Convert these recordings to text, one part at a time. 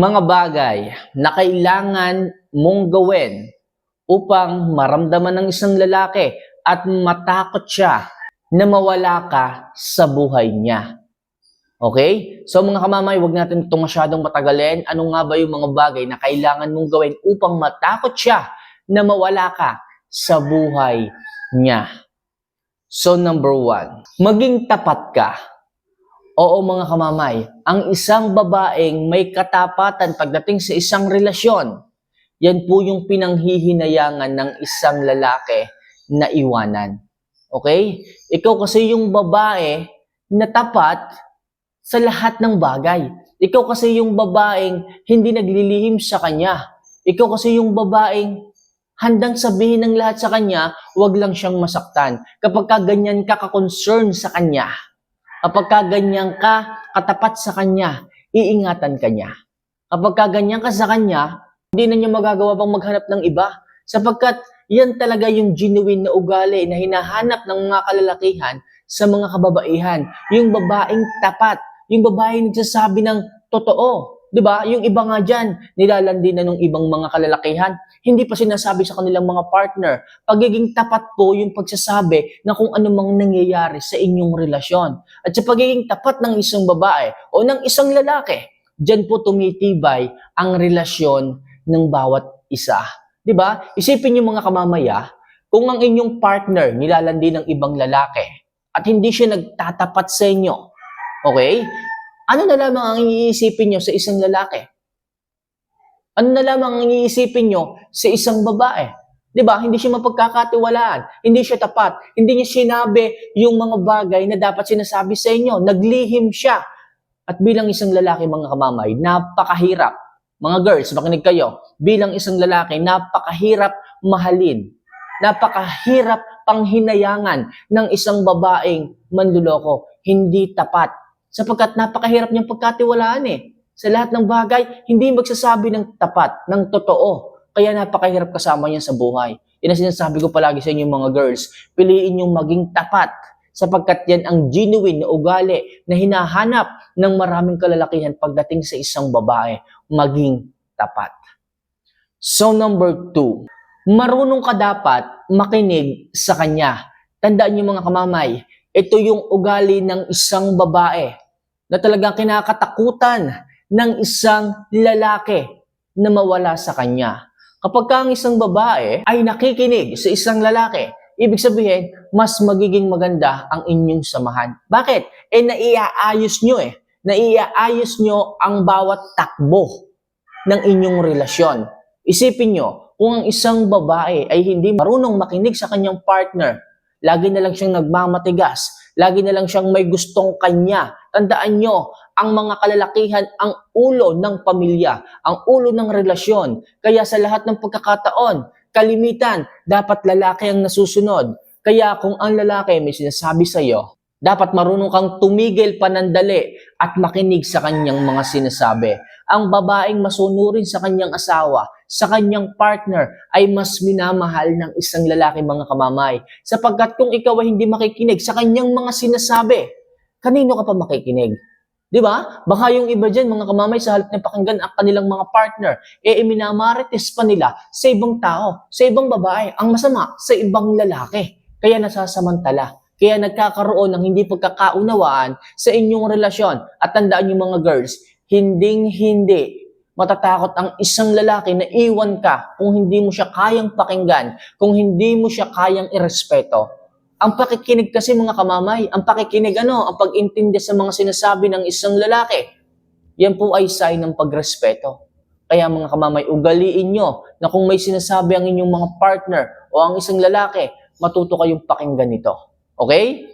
Mga bagay na kailangan mong gawin upang maramdaman ng isang lalaki at matakot siya na mawala ka sa buhay niya. Okay? So mga kamamay, wag natin itong masyadong matagalin. Ano nga ba yung mga bagay na kailangan mong gawin upang matakot siya na mawala ka sa buhay niya? So number one, maging tapat ka. Oo mga kamamay, ang isang babaeng may katapatan pagdating sa isang relasyon, yan po yung pinanghihinayangan ng isang lalaki na iwanan. Okay? Ikaw kasi yung babae na tapat sa lahat ng bagay. Ikaw kasi yung babaeng hindi naglilihim sa kanya. Ikaw kasi yung babaeng handang sabihin ng lahat sa kanya, wag lang siyang masaktan. Kapag ka ganyan ka ka-concern sa kanya, kapag ka ganyan ka katapat sa kanya, iingatan ka niya. Kapag ka ganyan ka sa kanya, hindi na niya magagawa pang maghanap ng iba. Sapagkat yan talaga yung genuine na ugali na hinahanap ng mga kalalakihan sa mga kababaihan. Yung babaeng tapat, yung babaeng nagsasabi ng totoo. 'Di ba? Yung iba nga dyan, nilalandi na ng ibang mga kalalakihan. Hindi pa sinasabi sa kanilang mga partner. Pagiging tapat po yung pagsasabi na kung ano mang nangyayari sa inyong relasyon. At sa pagiging tapat ng isang babae o ng isang lalaki, dyan po tumitibay ang relasyon ng bawat isa. 'Di ba? Isipin niyo mga kamamaya, kung ang inyong partner nilalandi ng ibang lalaki at hindi siya nagtatapat sa inyo, okay? Ano na lamang ang iisipin niyo sa isang lalaki? Ano na lamang ang iisipin niyo sa isang babae? 'Di ba? Hindi siya mapagkakatiwalaan, hindi siya tapat, hindi niya sinabi yung mga bagay na dapat sinasabi sa inyo, naglihim siya. At bilang isang lalaki mga kamamay, napakahirap mga girls, makinig kayo. Bilang isang lalaki, napakahirap mahalin. Napakahirap panghinayangan ng isang babaeng manluloko. Hindi tapat. Sapagkat napakahirap niyang pagkatiwalaan eh. Sa lahat ng bagay, hindi magsasabi ng tapat, ng totoo. Kaya napakahirap kasama niya sa buhay. Yan ang sinasabi ko palagi sa inyo mga girls. Piliin yung maging tapat sapagkat yan ang genuine na ugali na hinahanap ng maraming kalalakihan pagdating sa isang babae, maging tapat. So number two, marunong ka dapat makinig sa kanya. Tandaan niyo mga kamamay, ito yung ugali ng isang babae na talagang kinakatakutan ng isang lalaki na mawala sa kanya. Kapag ka ang isang babae ay nakikinig sa isang lalaki, ibig sabihin, mas magiging maganda ang inyong samahan. Bakit? Eh, naiaayos nyo eh. Naiaayos nyo ang bawat takbo ng inyong relasyon. Isipin nyo, kung ang isang babae ay hindi marunong makinig sa kanyang partner, lagi na lang siyang nagmamatigas, lagi na lang siyang may gustong kanya. Tandaan nyo, ang mga kalalakihan ang ulo ng pamilya, ang ulo ng relasyon. Kaya sa lahat ng pagkakataon, kalimitan, dapat lalaki ang nasusunod. Kaya kung ang lalaki may sinasabi sa iyo, dapat marunong kang tumigil panandali at makinig sa kanyang mga sinasabi. Ang babaeng masunurin sa kanyang asawa, sa kanyang partner, ay mas minamahal ng isang lalaki mga kamamay. Sapagkat kung ikaw ay hindi makikinig sa kanyang mga sinasabi, kanino ka pa makikinig? Di ba? Baka yung iba dyan, mga kamamay, sa halip na pakinggan ang kanilang mga partner, eh iminamarites pa nila sa ibang tao, sa ibang babae, ang masama, sa ibang lalaki. Kaya nasasamantala. Kaya nagkakaroon ng hindi pagkakaunawaan sa inyong relasyon. At tandaan nyo mga girls, hinding-hindi matatakot ang isang lalaki na iwan ka kung hindi mo siya kayang pakinggan, kung hindi mo siya kayang irespeto. Ang pakikinig kasi mga kamamay, ang pakikinig ano, ang pag-intindi sa mga sinasabi ng isang lalaki, yan po ay sign ng pagrespeto. Kaya mga kamamay, ugaliin nyo na kung may sinasabi ang inyong mga partner o ang isang lalaki, matuto kayong pakinggan ito. Okay?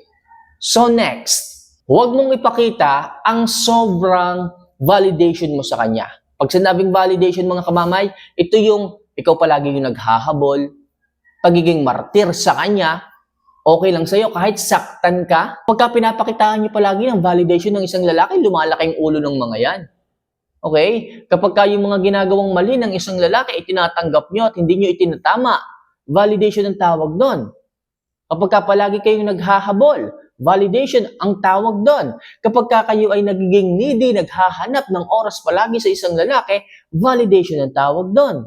So next, huwag mong ipakita ang sobrang validation mo sa kanya. Pag sinabing validation mga kamamay, ito yung ikaw palagi yung naghahabol, pagiging martir sa kanya, okay lang sa'yo kahit saktan ka. Pagka pinapakitaan niyo palagi ng validation ng isang lalaki, lumalaking ulo ng mga yan. Okay? Kapag ka yung mga ginagawang mali ng isang lalaki, itinatanggap nyo at hindi nyo itinatama, validation ang tawag doon. Kapag ka palagi kayong naghahabol, Validation ang tawag doon. Kapag ka kayo ay nagiging needy, naghahanap ng oras palagi sa isang lalaki, validation ang tawag doon.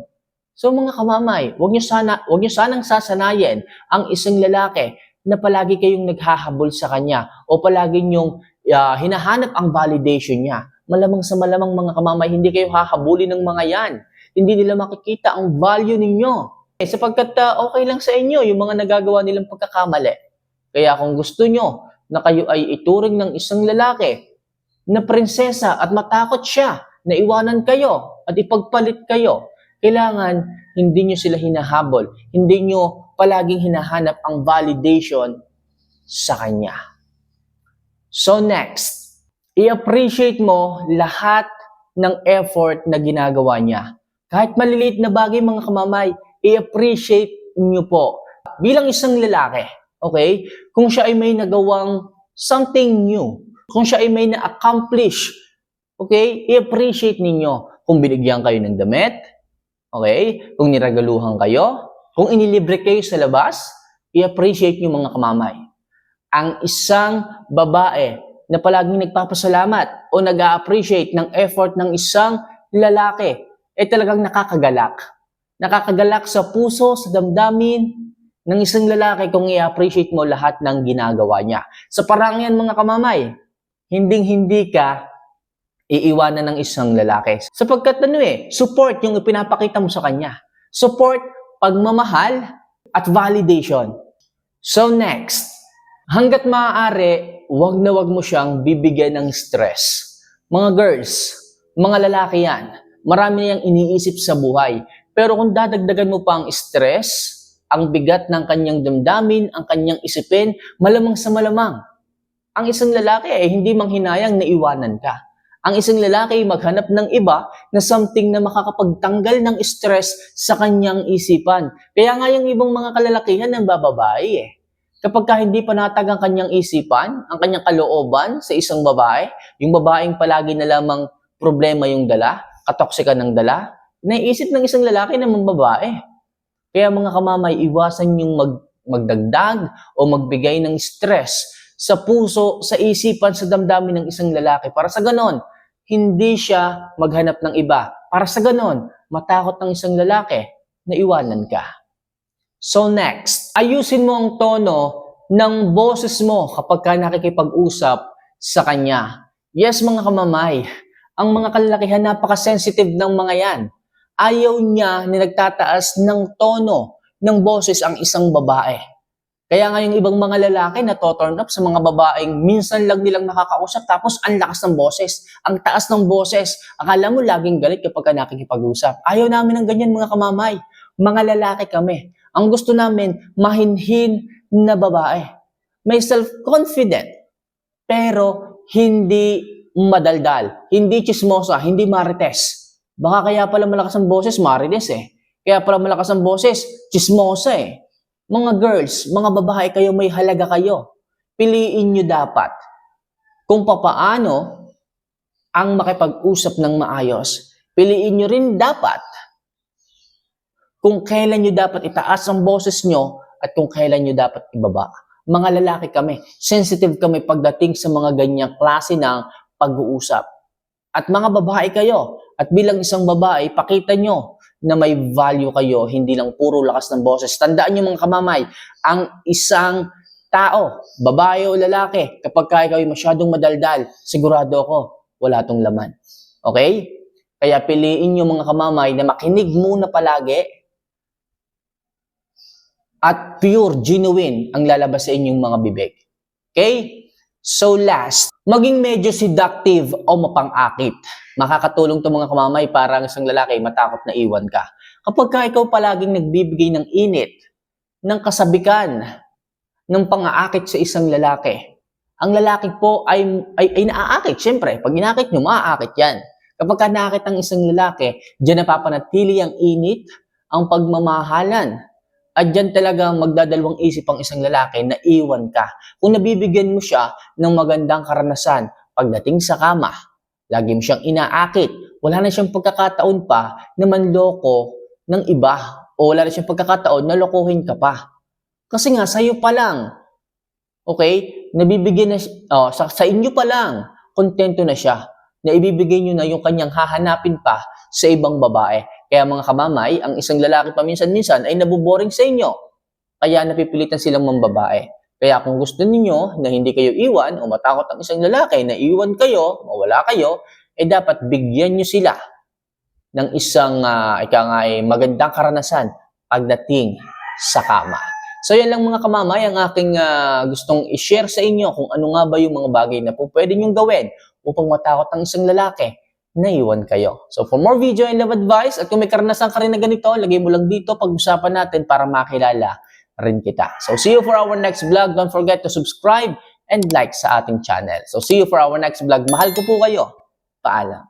So mga kamamay, wag niyo sana, wag niyo sanang sasanayin ang isang lalaki na palagi kayong naghahabol sa kanya o palagi niyong ah, hinahanap ang validation niya. Malamang sa malamang mga kamamay, hindi kayo hahabulin ng mga yan. Hindi nila makikita ang value ninyo. Eh, sapagkat ah, okay lang sa inyo yung mga nagagawa nilang pagkakamali. Kaya kung gusto nyo na kayo ay ituring ng isang lalaki na prinsesa at matakot siya na iwanan kayo at ipagpalit kayo, kailangan hindi nyo sila hinahabol. Hindi nyo palaging hinahanap ang validation sa kanya. So next, i-appreciate mo lahat ng effort na ginagawa niya. Kahit maliliit na bagay mga kamamay, i-appreciate nyo po. Bilang isang lalaki, okay? Kung siya ay may nagawang something new, kung siya ay may na-accomplish, okay? I-appreciate ninyo. Kung binigyan kayo ng damit, okay? Kung niragaluhan kayo, kung inilibre kayo sa labas, i-appreciate nyo mga kamamay. Ang isang babae na palaging nagpapasalamat o nag appreciate ng effort ng isang lalaki, eh talagang nakakagalak. Nakakagalak sa puso, sa damdamin ng isang lalaki kung i-appreciate mo lahat ng ginagawa niya. Sa parang yan mga kamamay, hinding-hindi ka iiwanan ng isang lalaki. Sapagkat ano eh, support yung ipinapakita mo sa kanya. Support, pagmamahal, at validation. So next, hanggat maaari, wag na wag mo siyang bibigyan ng stress. Mga girls, mga lalaki yan, marami niyang iniisip sa buhay. Pero kung dadagdagan mo pa ang stress, ang bigat ng kanyang damdamin, ang kanyang isipin, malamang sa malamang. Ang isang lalaki ay hindi manghinayang na iwanan ka. Ang isang lalaki ay maghanap ng iba na something na makakapagtanggal ng stress sa kanyang isipan. Kaya nga yung ibang mga kalalakihan ng bababae eh. Kapag ka hindi panatag ang kanyang isipan, ang kanyang kalooban sa isang babae, yung babaeng palagi na lamang problema yung dala, katoksika ng dala, naiisip ng isang lalaki na babae. Kaya mga kamamay, iwasan yung mag, magdagdag o magbigay ng stress sa puso, sa isipan, sa damdamin ng isang lalaki. Para sa ganon, hindi siya maghanap ng iba. Para sa ganon, matakot ng isang lalaki na iwanan ka. So next, ayusin mo ang tono ng boses mo kapag ka nakikipag-usap sa kanya. Yes, mga kamamay, ang mga kalalakihan napaka-sensitive ng mga yan. Ayaw niya na nagtataas ng tono ng boses ang isang babae. Kaya nga yung ibang mga lalaki na turn up sa mga babaeng minsan lang nilang nakakausap tapos ang lakas ng boses, ang taas ng boses. Akala mo laging galit kapag ka nakikipag-usap. Ayaw namin ng ganyan mga kamamay. Mga lalaki kami. Ang gusto namin, mahinhin na babae. May self-confident, pero hindi madaldal, hindi chismosa, hindi marites. Baka kaya pala malakas ang boses, marites eh. Kaya pala malakas ang boses, chismosa eh. Mga girls, mga babae kayo, may halaga kayo. Piliin nyo dapat kung papaano ang makipag-usap ng maayos. Piliin nyo rin dapat kung kailan nyo dapat itaas ang boses nyo at kung kailan nyo dapat ibaba. Mga lalaki kami, sensitive kami pagdating sa mga ganyang klase ng pag-uusap. At mga babae kayo, at bilang isang babae, pakita nyo na may value kayo, hindi lang puro lakas ng boses. Tandaan nyo mga kamamay, ang isang tao, babae o lalaki, kapag kaya kayo masyadong madaldal, sigurado ako, wala tong laman. Okay? Kaya piliin nyo mga kamamay na makinig muna palagi at pure, genuine ang lalabas sa inyong mga bibig. Okay? So last, maging medyo seductive o mapang-akit. Makakatulong to mga kamamay para ang isang lalaki matakot na iwan ka. Kapag ka ikaw palaging nagbibigay ng init, ng kasabikan, ng pang-aakit sa isang lalaki, ang lalaki po ay, ay, ay naaakit. Siyempre, pag inakit nyo, maaakit yan. Kapag ka naakit ang isang lalaki, dyan napapanatili ang init, ang pagmamahalan, at dyan talaga magdadalawang isip ang isang lalaki na iwan ka. Kung nabibigyan mo siya ng magandang karanasan pagdating sa kama, lagi mo siyang inaakit, wala na siyang pagkakataon pa na manloko ng iba o wala na siyang pagkakataon na lokohin ka pa. Kasi nga, sa'yo pa lang. Okay? Nabibigyan na, oh, sa, sa inyo pa lang, kontento na siya na ibibigay nyo na yung kanyang hahanapin pa sa ibang babae. Kaya mga kamamay, ang isang lalaki paminsan-minsan ay nabuboring sa inyo. Kaya napipilitan silang mambabae. Kaya kung gusto ninyo na hindi kayo iwan o matakot ang isang lalaki na iwan kayo, mawala kayo, eh dapat bigyan nyo sila ng isang uh, ika nga ay magandang karanasan pagdating sa kama. So yan lang mga kamamay ang aking ah, gustong i-share sa inyo kung ano nga ba yung mga bagay na po pwede nyong gawin upang matakot ang isang lalaki na iwan kayo. So for more video and love advice at kung may karanasan ka rin na ganito, lagay mo lang dito pag-usapan natin para makilala rin kita. So see you for our next vlog. Don't forget to subscribe and like sa ating channel. So see you for our next vlog. Mahal ko po kayo. Paalam.